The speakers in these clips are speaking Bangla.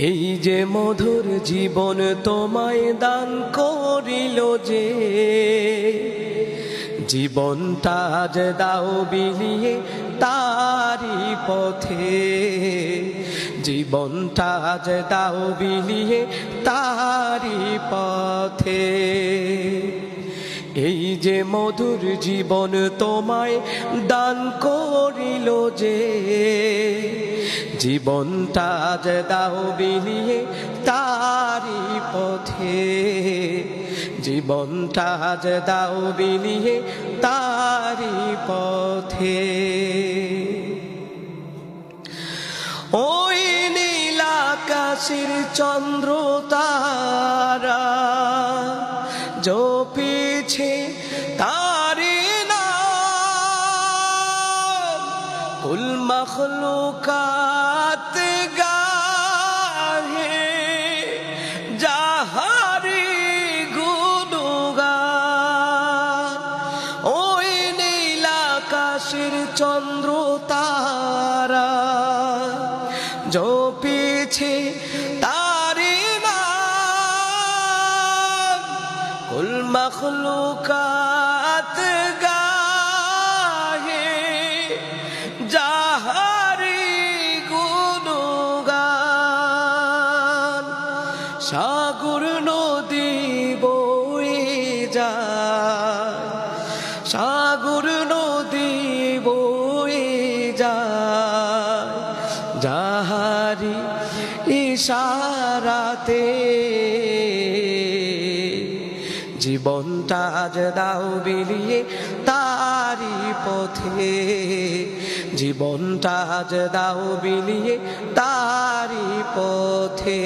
এই যে মধুর জীবন তোমায় দান করিল যে, জীবনটা আজ দাও বিলিয়ে তারি পথে। জীবনটা আজ দাও বিলিয়ে তারি পথে। এই যে মধুর জীবন তোমায় দান করিল যে, জীবনটা যে দাও বিলিয়ে তারি পথে, জীবনটা যে দাও বিলিয়ে তারি পথে। নীলাকাশের চন্দ্র তারা জপিছে তারি না কুল মখলুকাত গাহে যাহারি গুনুগান ওই নীলাকাশের চন্দ্র তারা জপিছে কুল মখলুকাত গাহে যাহারি গুনুগান সাগর নদী বয়ে যায়, সাগর নদী বয়ে যায়, যাহারি ইশারাতে জীবনটা আজ দাও বিলিয়ে তারি পথে। জীবনটা আজ দাও বিলিয়ে তারি পথে।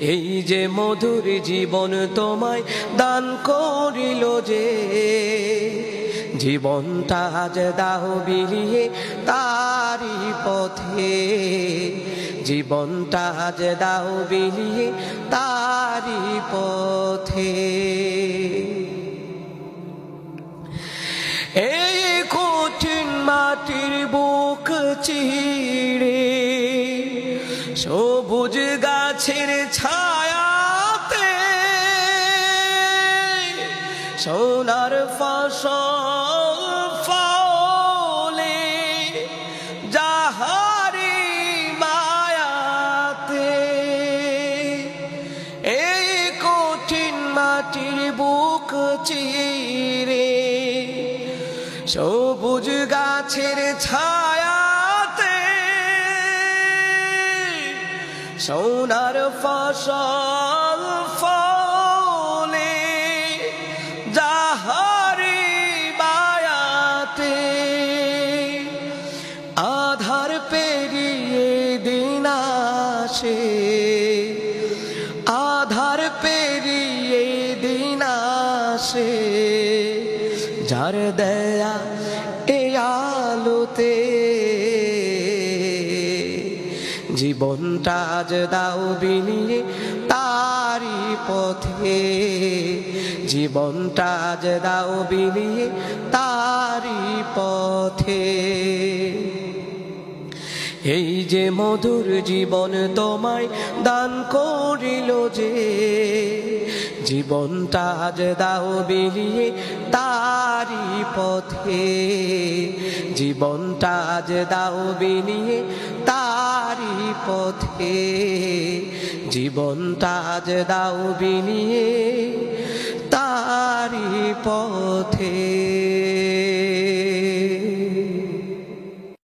এই যে মধুর জীবন তোমায় দান করিল যে, জীবনটা আজ দাও বিলিয়ে তারি পথে। জীবনটা আজ দাও বিলিয়ে তারি পথে। এই কঠিন মাটির বুক চিড়ে, সবুজ গাছের ছায়াতে সোনার ফসল চিরে সবুজ গাছের ছায়াতে সোনার ফসল ফলে যাহারি বায়াতে আধার পেরিয়ে দিন আসে, আধার পেরিয়ে আসে যার দয়া এ আলোতে। জীবনটা আজ দাও বিলিয়ে তারি পথে। জীবনটা আজ দাও বিলিয়ে তারি পথে। এই যে মধুর জীবন তোমায় দান করিল যে জীবনটা আজ দাও বিলিয়ে তারি পথে। জীবনটা আজ দাও বিলিয়ে তারি পথে। জীবনটা আজ দাও বিলিয়ে তারি পথে।